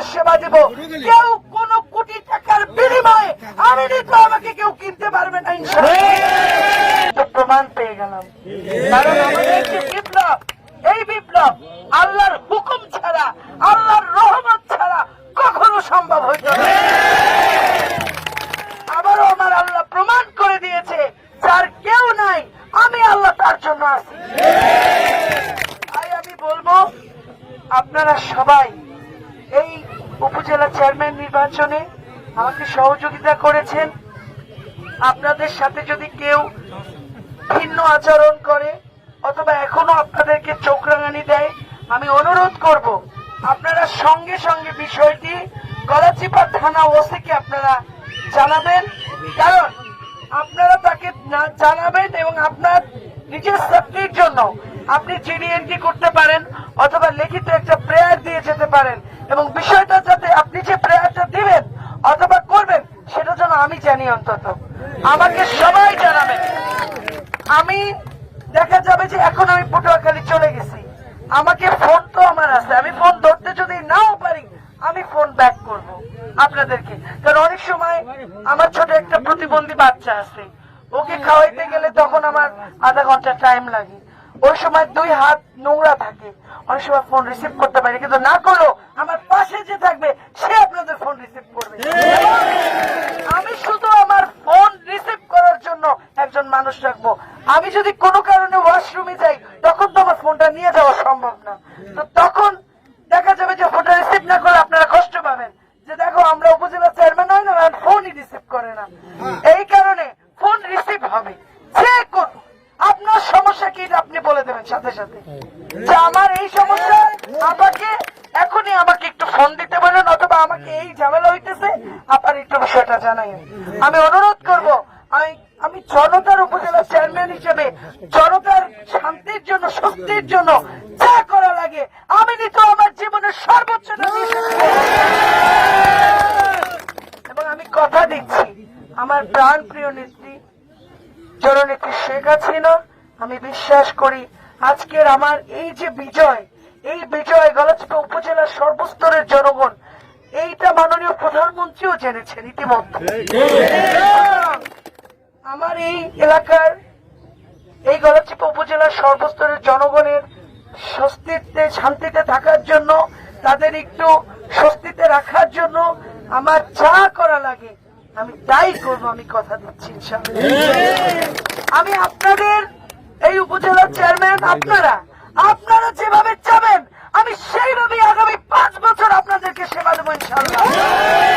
আপনাদের সেবা দেব। কেউ কোন কোটি টাকার বিনিময়ে আমি তো আমাকে কেউ কিনতে পারবে না প্রমাণ পেয়ে গেলাম। কারণ আমাদের যে বিপ্লব এই বিপ্লব আল্লাহর হুকুম ছাড়া আল্লাহর রহমত ছাড়া কখনো সম্ভব হইত না। আবারও আমার আল্লাহ প্রমাণ করে দিয়েছে যার কেউ নাই আমি আল্লাহ তার জন্য আছি। তাই আমি বলব আপনারা সবাই এই উপজেলা চেয়ারম্যান নির্বাচনে আমাকে সহযোগিতা করেছেন। আপনাদের সাথে যদি কেউ ভিন্ন আচরণ করে অথবা এখনও আপনাদেরকে চোখ রাঙানি দেয়, আমি অনুরোধ করব, আপনারা সঙ্গে সঙ্গে বিষয়টি গলাচিপা থানা ওসিকে আপনারা জানাবেন। কারণ আপনারা তাকে জানাবেন এবং আপনার নিজের সেফটির জন্য আপনি জিডি এন্ট্রি করতে পারেন অথবা লিখিত একটা প্রেয়ার দিয়ে যেতে পারেন। এবং বিষয়টা যাতে আপনি যে প্রেয়ারটা দিবেন অথবা করবেন, সেটা যেন আমি জানি অন্তত। আমাকে সবাই জানাবেন আমি দেখা যাবে যে এখন আমি পটুয়াখালী চলে গেছি। আমাকে ফোন তো আমার আছে। আমি ফোন ধরতে যদি নাও পারি, আমি ফোন ব্যাক করব আপনাদেরকে। কারণ অনেক সময় আমার ছোট একটা প্রতিবন্ধী বাচ্চা আছে। ওকে খাওয়াইতে গেলে তখন আমার আধা ঘণ্টা টাইম লাগে। ওই সময় দুই হাত নোংরা থাকে। অনেক সময় ফোন রিসিভ করতে পারি, কিন্তু না করলেও আমার পাশে যে থাকবে সে আপনাদের ফোন রিসিভ করবে আমি শুধু আমার ফোন রিসিভ করার জন্য একজন মানুষ রাখব। আমি যদি কোনো কারণে ওয়াশরুমে যাই, তখন তো ফোনটা নিয়ে যাওয়া সম্ভব না। তো তখন দেখা যাবে যে ফোনটা রিসিভ না করে আপনারা কষ্ট পাবেন। যে দেখো, আমরা উপজেলা চেয়ারম্যান হয় না ফোনই রিসিভ করে না। এই কারণে ফোন রিসিভ হবে। যে কোন আপনার সমস্যা কি আপনি বলে দেবেন সাথে সাথে। যে আমার এই সমস্যা, আমাকে এখনই আমাকে একটু ফোন দিতে বলেন, অথবা আমাকে এই ঝামেলা হইতেছে, আপনার একটু বিষয়টা জানাই। আমি অনুরোধ করব আমি জনতার উপজেলা চেয়ারম্যান হিসেবে জনতার শান্তির জন্য স্বস্তির জন্য যা করা লাগে, আমি নিত আমার জীবনের সর্বোচ্চটা দিয়ে এবং আমি কথা দিচ্ছি, আমার প্রাণ প্রিয় নেত্রী, জননেত্রী শেখ হাসিনা, আমি বিশ্বাস করি আজকের আমার এই যে বিজয়, এই বিজয় গলাচিপা উপজেলার সর্বস্তরের জনগণ, এইটা মাননীয় প্রধানমন্ত্রীও জেনেছেন ইতিমধ্যে। আমার এই এলাকার এই গলাচিপা উপজেলার সর্বস্তরের জনগণের স্বস্তিতে, শান্তিতে থাকার জন্য, তাদের একটু স্বস্তিতে রাখার জন্য আমার যা করা লাগে, আমি তাই করব, আমি কথা দিচ্ছি। আমি আপনাদের এই উপজেলার চেয়ারম্যান আপনারা আপনারা যেভাবে